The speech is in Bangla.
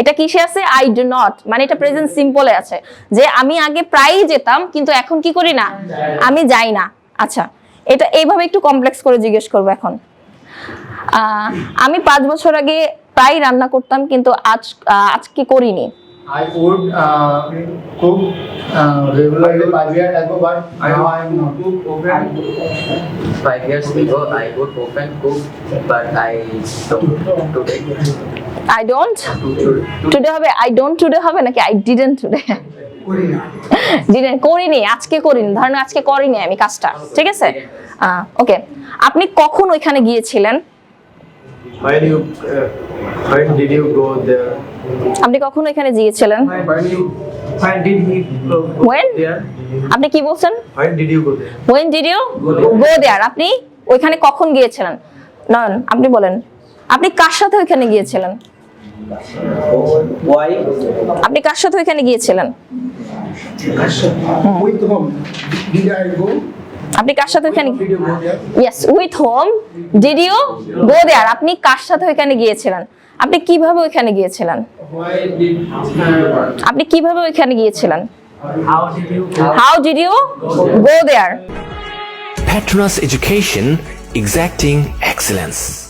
এটা কিসে আছে? আই ডু নট মানে এটা প্রেজেন্ট সিম্পলে আছে। যে আমি আগে প্রায়ই যেতাম কিন্তু এখন কি করি না? আমি যাই না। আচ্ছা এটা এইভাবে একটু কমপ্লেক্স করে জিজ্ঞেস করব এখন। আহ, আমি পাঁচ বছর আগে প্রায় রান্না করতাম কিন্তু আজ আহ, আজকে করিনি। I would uh, cook uh, regularly five years ago, but now I am not. Five years ago, I would open cook, but I don't today. I don't today হবে আই ডোন্ট টুডে হবে নাকি আই ডিডেন্ট টুডে ডিডেন্ট করিনি আজকে করিনি ধরেন আজকে করিনি আমি কাজটা ঠিক আছে? ওকে আপনি কখন ওইখানে গিয়েছিলেন? Uh, when did you go there? আপনি কখন ওইখানে গিয়েছিলেন? When you, when did he go When? there? আপনি কি বলছেন? When did you go there? When did you go there আপনি ওইখানে কখন গিয়েছিলেন? নয়ন আপনি বলেন। আপনি কার সাথে ওইখানে গিয়েছিলেন? আপনি কার সাথে ওইখানে গিয়েছিলেন With whom did I go? আপনি কার সাথে ওইখানে Did you go there? Yes with whom did you go there আপনি কার সাথে ওইখানে গিয়েছিলেন আপনি কীভাবে ওইখানে গিয়েছিলেন আপনি কীভাবে ওইখানে গিয়েছিলেন How did you go? How did you go there Petronas Education, exacting excellence.